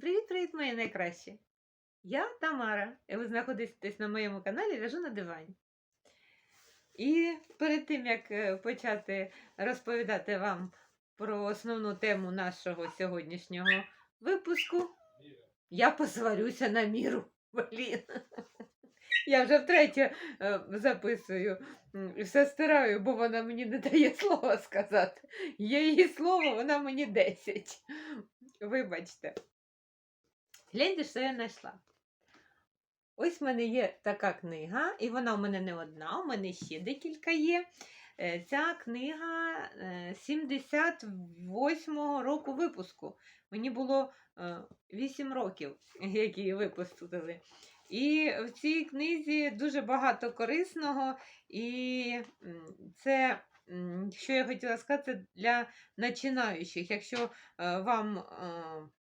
Привіт-привіт, мої найкращі! Я Тамара, і ви знаходитесь на моєму каналі В'яжу на дивані. І перед тим, як е, почати розповідати вам про основну тему нашого сьогоднішнього випуску, я посварюся на міру. Блін. Я вже втретє е, записую і все стираю, бо вона мені не дає слова сказати. Є її слово, вона мені 10. Вибачте. Гляньте, що я знайшла. Ось в мене є така книга, і вона у мене не одна, у мене ще декілька є. Е, Ця книга е, 78-го року випуску. Мені було е, 8 років, як її випустили. І в цій книзі дуже багато корисного, і це, що я хотіла сказати, для починаючих. Якщо е, вам е,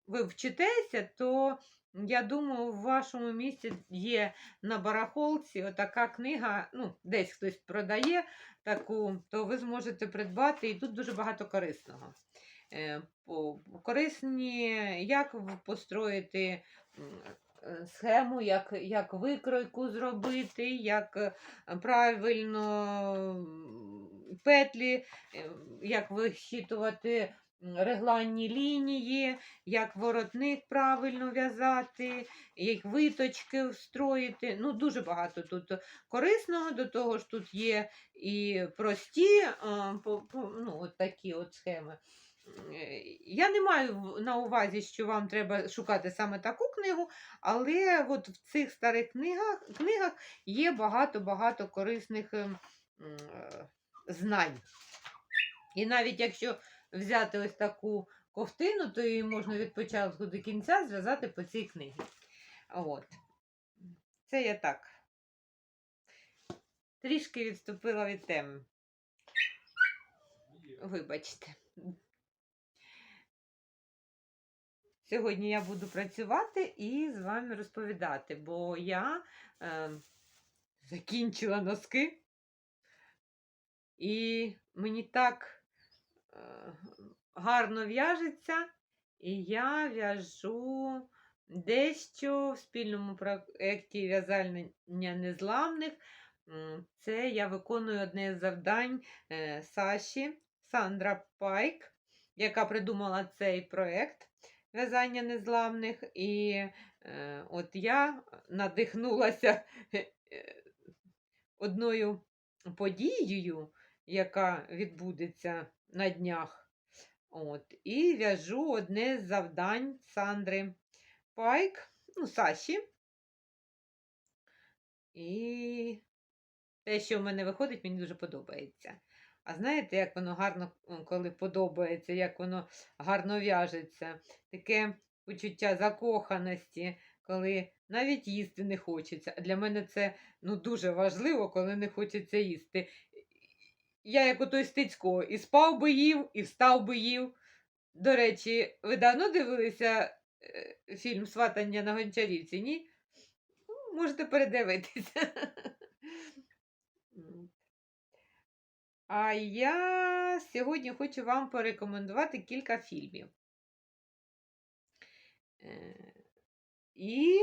ви вчитеся, то я думаю, в вашому місті є на барахолці отака книга, ну, десь хтось продає таку, то ви зможете придбати, і тут дуже багато корисного. Е, Корисні, як построїти е, схему, як, як викройку зробити, як е, правильно петлі, е, як висчитувати регланні лінії, як воротник правильно в'язати, як виточки встроїти. Ну, дуже багато тут корисного. До того ж, тут є і прості, ну, от такі от схеми. Е, Я не маю на увазі, що вам треба шукати саме таку книгу, але от в цих старих книгах, книгах є багато-багато корисних ем, е, знань. І навіть якщо взяти ось таку ковтину, то її можна від початку до кінця зв'язати по цій книгі. От. Це я так. Трішки відступила від теми. Вибачте. Сьогодні я буду працювати і з вами розповідати, бо я е, закінчила носки, і мені так е, гарно в'яжеться, і я в'яжу дещо в спільному проєкті в'язання незламних. Це я виконую одне з завдань е, Саші Сандра Пайк, яка придумала цей проєкт в'язання незламних. І е, от я надихнулася одною подією, яка відбудеться на днях. От, і в'яжу одне з завдань Сандри Пайк, ну, Саші. І те, що в мене виходить, мені дуже подобається. А знаєте, як воно гарно, коли подобається, як воно гарно в'яжеться. Таке почуття закоханості, коли навіть їсти не хочеться. А для мене це ну, дуже важливо, коли не хочеться їсти. Я як отой Стецько, і спав би їв, і встав би їв. До речі, ви давно дивилися е, фільм Сватання на гончарівці, ні? Ну, Можете передивитися. А я сьогодні хочу вам порекомендувати кілька фільмів. Е, І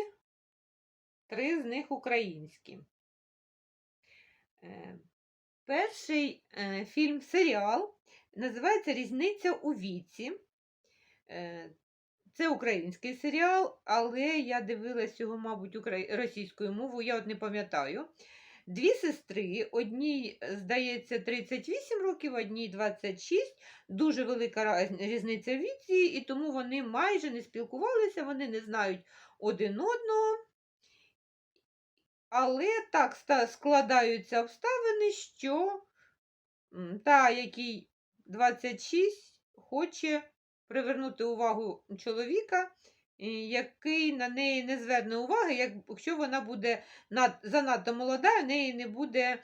три з них українські. Перший е, фільм серіал називається Різниця у віці. Е, Це український серіал, але я дивилась його, мабуть, укра- російською мовою, я от не пам'ятаю. Дві сестри, одній, здається, 38 років, одній 26. Дуже велика різниця в віці, і тому вони майже не спілкувалися, вони не знають один одного. Але так складаються обставини, що та, який 26, хоче привернути увагу чоловіка, який на неї не зверне уваги, якщо вона буде над, занадто молода, в неї не буде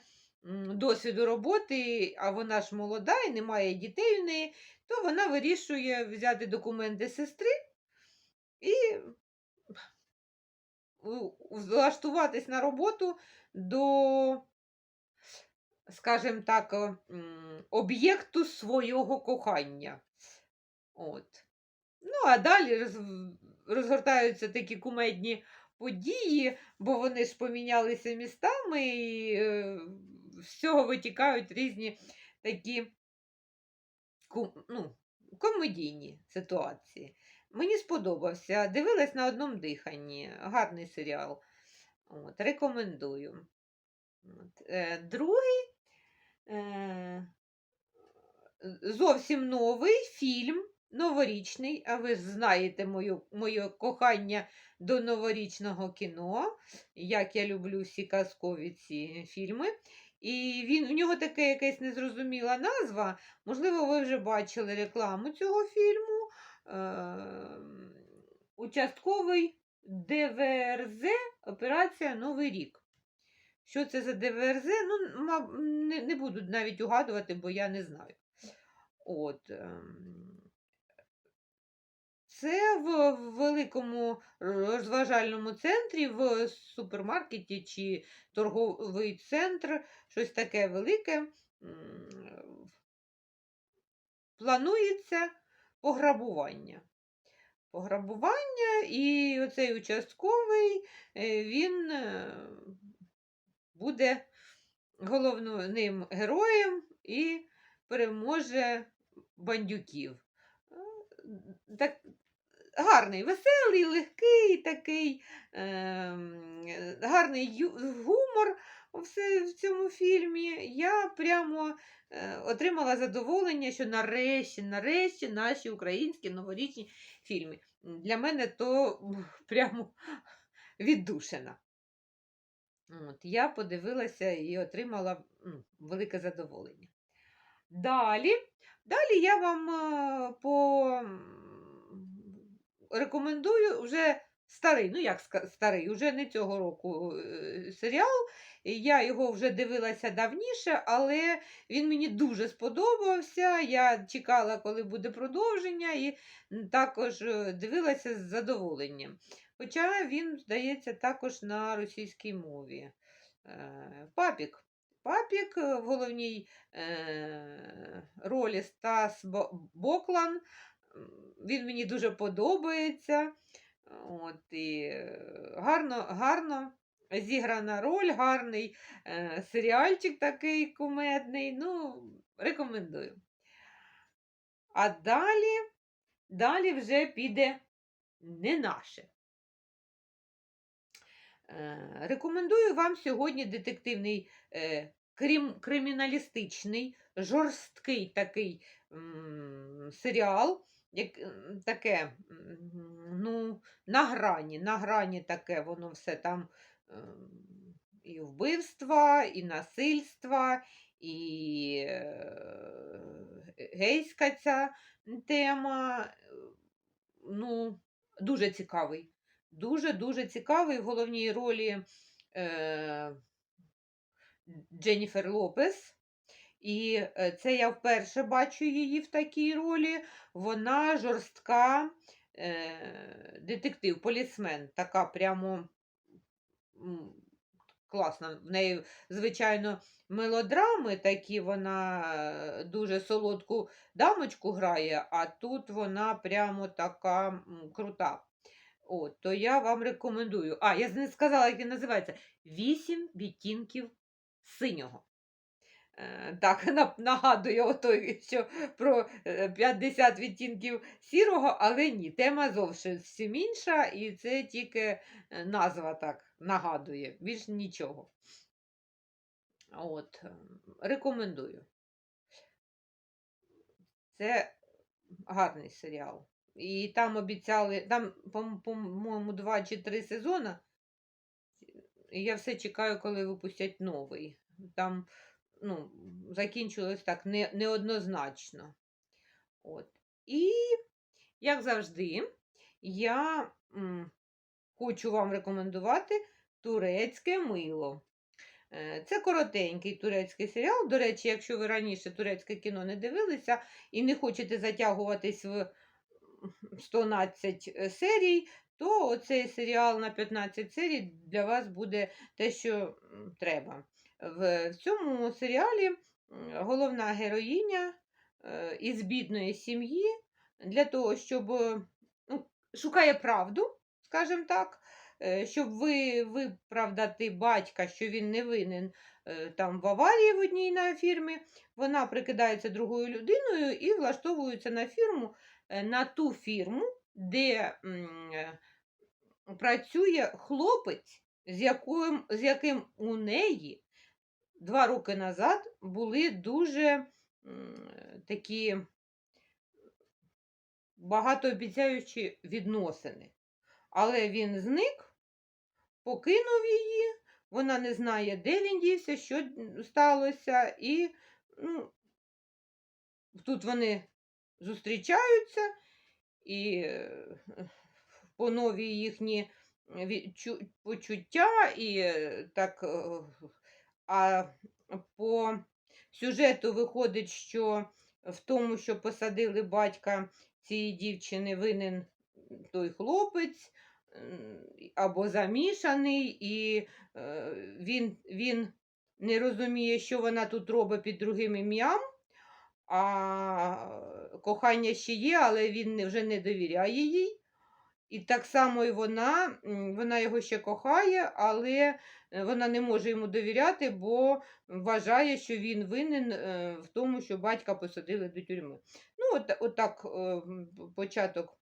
досвіду роботи, а вона ж молода і немає дітей в неї, то вона вирішує взяти документи сестри і влаштуватись на роботу до, скажімо так, об'єкту свого кохання. От. Ну, а далі розгортаються такі кумедні події, бо вони ж помінялися містами, і е, з цього витікають різні такі ну, комедійні ситуації. Мені сподобався. Дивилась на одному диханні. Гарний серіал. От, рекомендую. От. Е, другий е, зовсім новий фільм, новорічний. А ви знаєте мою, моє кохання до новорічного кіно, як я люблю всі казкові ці фільми. І він, в нього така якась незрозуміла назва. Можливо, ви вже бачили рекламу цього фільму. Е, участковий ДВРЗ Операція Новий рік. Що це за ДВРЗ? Ну, не, не буду навіть угадувати, бо я не знаю. От. ем, Це в великому розважальному центрі, в супермаркеті чи торговий центр, щось таке велике. Планується пограбування. Пограбування, і оцей участковий е, він е, буде головним героєм і переможе бандюків. Е, Так, гарний, веселий, легкий такий, ем, е, гарний гумор все в цьому фільмі. Я прямо е, отримала задоволення, що нарешті, нарешті наші українські новорічні фільми. Для мене то прямо віддушина. От, я подивилася і отримала м, велике задоволення. Далі, далі я вам е, по рекомендую вже старий, ну як старий, уже не цього року е, серіал. Я його вже дивилася давніше, але він мені дуже сподобався. Я чекала, коли буде продовження, і також е, дивилася з задоволенням. Хоча він, здається, також на російській мові. Е, Папік. Папік в головній ролі Стас Боклан. Він мені дуже подобається. От, і е, гарно, гарно зіграна роль, гарний е, серіальчик такий кумедний. Ну, рекомендую. А далі, далі вже піде не наше. Е, Рекомендую вам сьогодні детективний е, крім, криміналістичний, жорсткий такий м, серіал, як, таке, ну, на грані, на грані таке воно все там ем, і вбивства, і насильства, і е, гейська ця тема. Ну, дуже цікавий. Дуже-дуже цікавий в головній ролі е, Дженніфер Лопес. І е, це я вперше бачу її в такій ролі. Вона жорстка е, детектив, полісмен, така прямо класна. В неї, звичайно, мелодрами такі, вона дуже солодку дамочку грає, а тут вона прямо така крута. От, то я вам рекомендую. А, я не сказала, як він називається. Вісім відтінків синього. Е, Так, на- нагадую отой, що про е, 50 відтінків сірого, але ні, тема зовсім інша, і це тільки е, назва так нагадує, більш нічого. От, е, рекомендую. Це гарний серіал. І там обіцяли, там, по- по-моєму, два чи три сезони. І я все чекаю, коли випустять новий. Там ну, закінчилось так не, неоднозначно. От. І, як завжди, я м, хочу вам рекомендувати турецьке мило. Е, Це коротенький турецький серіал. До речі, якщо ви раніше турецьке кіно не дивилися і не хочете затягуватись в 112 е, серій, то оцей серіал на 15 серій для вас буде те, що треба. В цьому серіалі головна героїня е, із бідної сім'ї для того, щоб е, ну, шукає правду, скажімо так, е, щоб ви виправдати батька, що він не винен там в аварії в одній на фірмі. Вона прикидається другою людиною і влаштовується на фірму, на ту фірму, де м, працює хлопець, з яким, з яким у неї два роки назад були дуже такі багатообіцяючі відносини. Але він зник, покинув її, вона не знає, де він дівся, що сталося, і ну, тут вони зустрічаються, і е, понові їхні відчу- почуття, і е, так, е, а по сюжету виходить, що в тому, що посадили батька цієї дівчини, винен той хлопець або замішаний, і е, він, він не розуміє, що вона тут робить під другим ім'ям, а кохання ще є, але він вже не довіряє їй. І так само і вона, вона його ще кохає, але е, вона не може йому довіряти, бо вважає, що він винен е, в тому, що батька посадили до тюрми. Ну, от, от так е, початок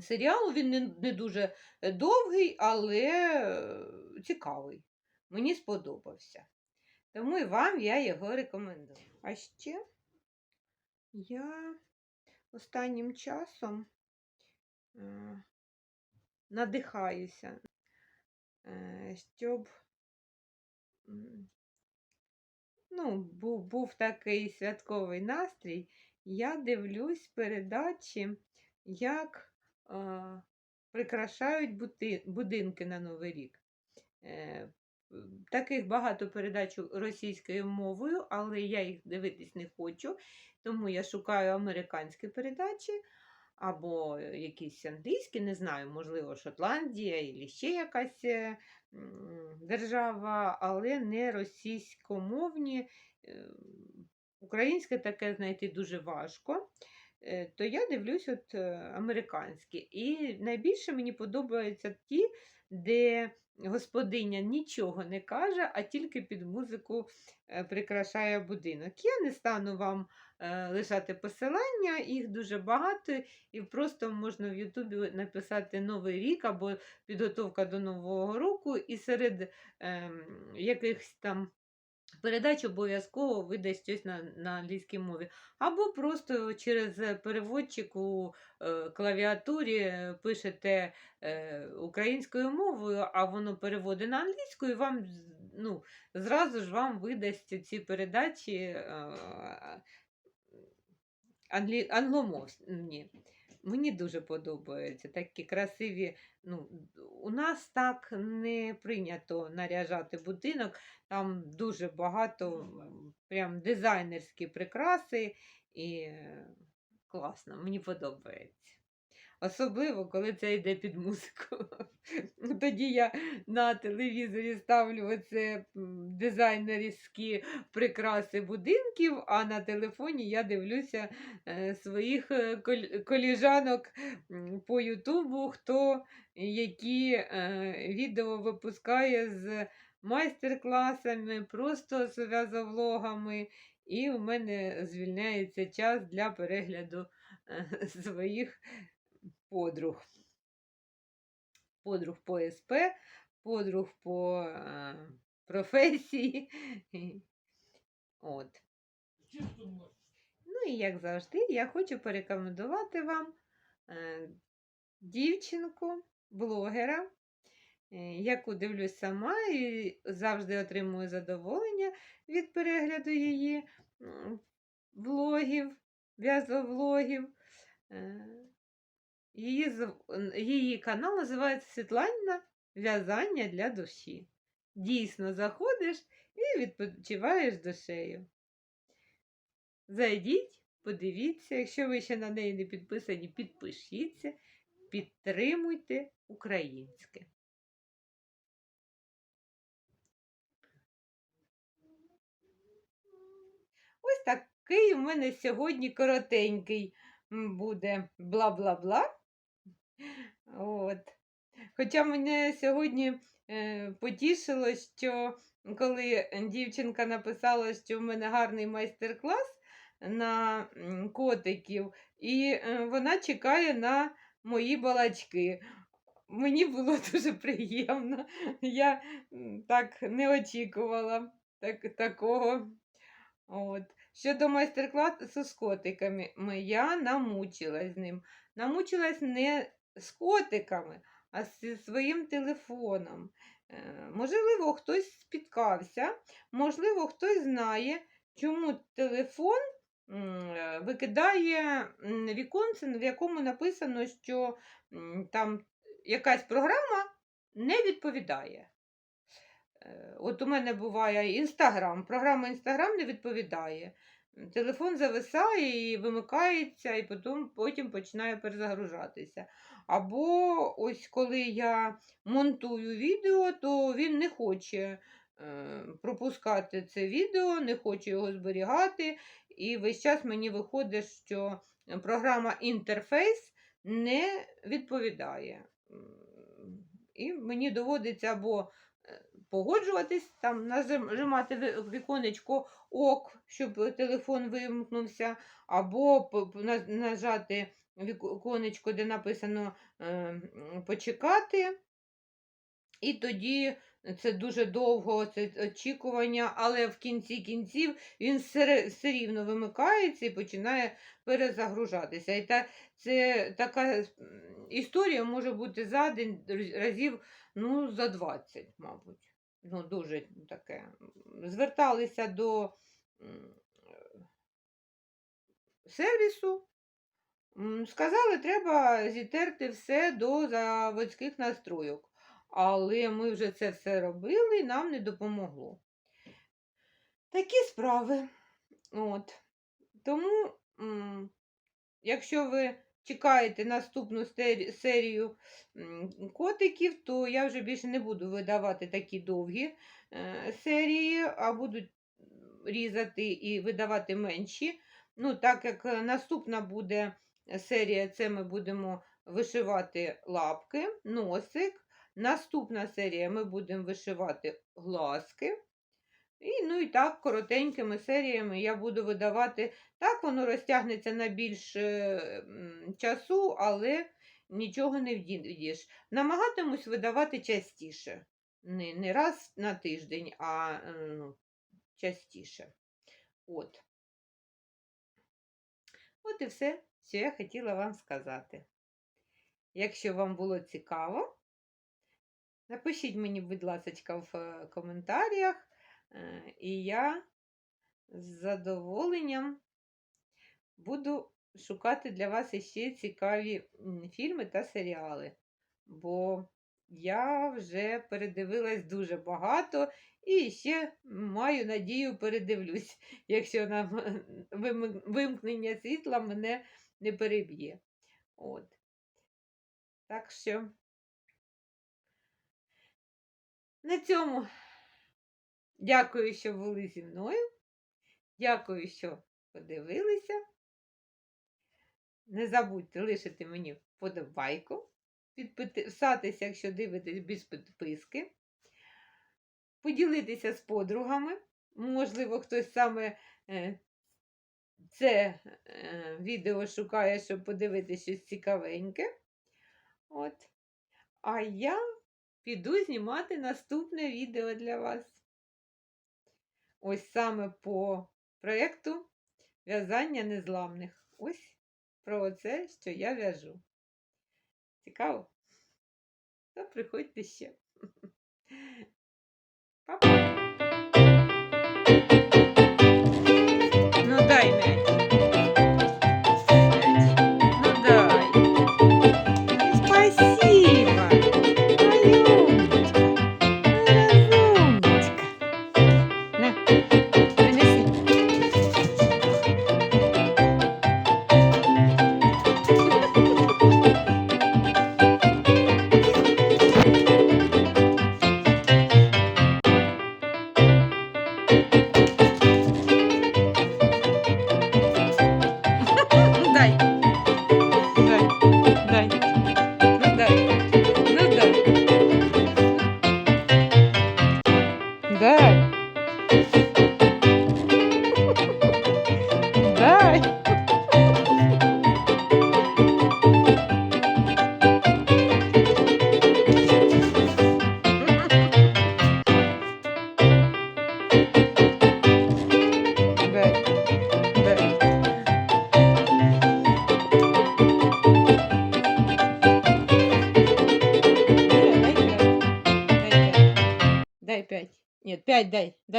серіалу. Він не, не дуже довгий, але цікавий. Мені сподобався. Тому і вам я його рекомендую. А ще я останнім часом надихаюся, е, щоб ну, був, був такий святковий настрій. Я дивлюсь передачі, як е, прикрашають будинки на Новий рік. Е, Таких багато передач російською мовою, але я їх дивитись не хочу, тому я шукаю американські передачі або якісь англійські, не знаю, можливо, Шотландія або ще якась е, держава, але не російськомовні. Е, Українське таке знайти дуже важко. Е, То я дивлюсь от американські. І найбільше мені подобаються ті, де господиня нічого не каже, а тільки під музику е, прикрашає будинок. Я не стану вам е, лишати посилання, їх дуже багато, і просто можна в Ютубі написати Новий рік або підготовка до Нового року, і серед е, якихось там. Передач обов'язково видасть щось на, на англійській мові. Або просто через е, переводчик у е, клавіатурі е, пишете е, українською мовою, а воно переводить на англійську, і вам ну, зразу ж вам видасть ці передачі е, англі... англомовні. Мені дуже подобаються такі красиві. Ну, у нас так не прийнято наряжати будинок. Там дуже багато прям дизайнерські прикраси і е, класно, мені подобається. Особливо, коли це йде під музику. Тоді я на телевізорі ставлю оце дизайнерські прикраси будинків, а на телефоні я дивлюся е, своїх е, коліжанок по Ютубу, хто які е, відео випускає з майстер-класами, просто з в'язовлогами, і у мене звільняється час для перегляду своїх подруг. Подруг по СП, подруг по е, професії. От. Ну і як завжди, я хочу порекомендувати вам е, дівчинку, блогера, е, яку дивлюсь сама і завжди отримую задоволення від перегляду її влогів, в'язовлогів. Її, її канал називається Світлана В'язання для душі. Дійсно заходиш і відпочиваєш душею. Зайдіть, подивіться, якщо ви ще на неї не підписані, підпишіться, підтримуйте українське. Ось такий у мене сьогодні коротенький буде бла-бла-бла. От. Хоча мене сьогодні е, потішило, що коли дівчинка написала, що в мене гарний майстер-клас на котиків, і е, вона чекає на мої балачки. Мені було дуже приємно. Я так не очікувала так, такого. От. Щодо майстер-класу з котиками, я намучилась з ним. Намучилась не з котиками, а зі своїм телефоном. Е, Можливо, хтось спіткався, можливо, хтось знає, чому телефон е, викидає віконце, в якому написано, що там якась програма не відповідає. Е, От у мене буває Інстаграм, програма Інстаграм не відповідає. Телефон зависає і вимикається, і потім, потім починає перезагружатися. Або ось коли я монтую відео, то він не хоче е, пропускати це відео, не хоче його зберігати. І весь час мені виходить, що програма інтерфейс не відповідає. І мені доводиться або е, погоджуватись, там нажимати віконечко ок, щоб телефон вимкнувся, або нажати віконечко, де написано е, почекати. І тоді це дуже довго це очікування, але в кінці кінців він все, рівно вимикається і починає перезагружатися. І та, це така історія може бути за день разів ну, за 20, мабуть. Ну, дуже таке. Зверталися до сервісу. Сказали, треба зітерти все до заводських настройок. Але ми вже це все робили і нам не допомогло. Такі справи. От. Тому, якщо ви чекаєте наступну серію котиків, то я вже більше не буду видавати такі довгі е, серії, а буду різати і видавати менші. Ну, так як е, наступна буде серія, це ми будемо вишивати лапки, носик. Наступна серія ми будемо вишивати глазки. І, ну і так, коротенькими серіями я буду видавати. Так, воно розтягнеться на більше часу, але нічого не вдієш. Намагатимусь видавати частіше. Не, не раз на тиждень, а е, ну, частіше. От. От і все, що я хотіла вам сказати. Якщо вам було цікаво, напишіть мені, будь ласка, в е, коментарях, е, і я з задоволенням буду шукати для вас іще цікаві фільми та серіали. Бо я вже передивилась дуже багато і ще маю надію передивлюсь, якщо нам вимкнення світла мене не переб'є. От. Так що на цьому дякую, що були зі мною. Дякую, що подивилися. Не забудьте лишити мені вподобайку, підписатися, якщо дивитесь без підписки, поділитися з подругами. Можливо, хтось саме е, це е, відео шукає, щоб подивитися щось цікавеньке. От. А я піду знімати наступне відео для вас. Ось саме по проєкту в'язання незламних. Ось про це, що я в'яжу. Цікаво? То приходьте ще. Па-па!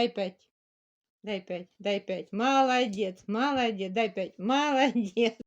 Дай пять. Дай пять, дай пять. Молодец, молодец, дай пять. Молодец.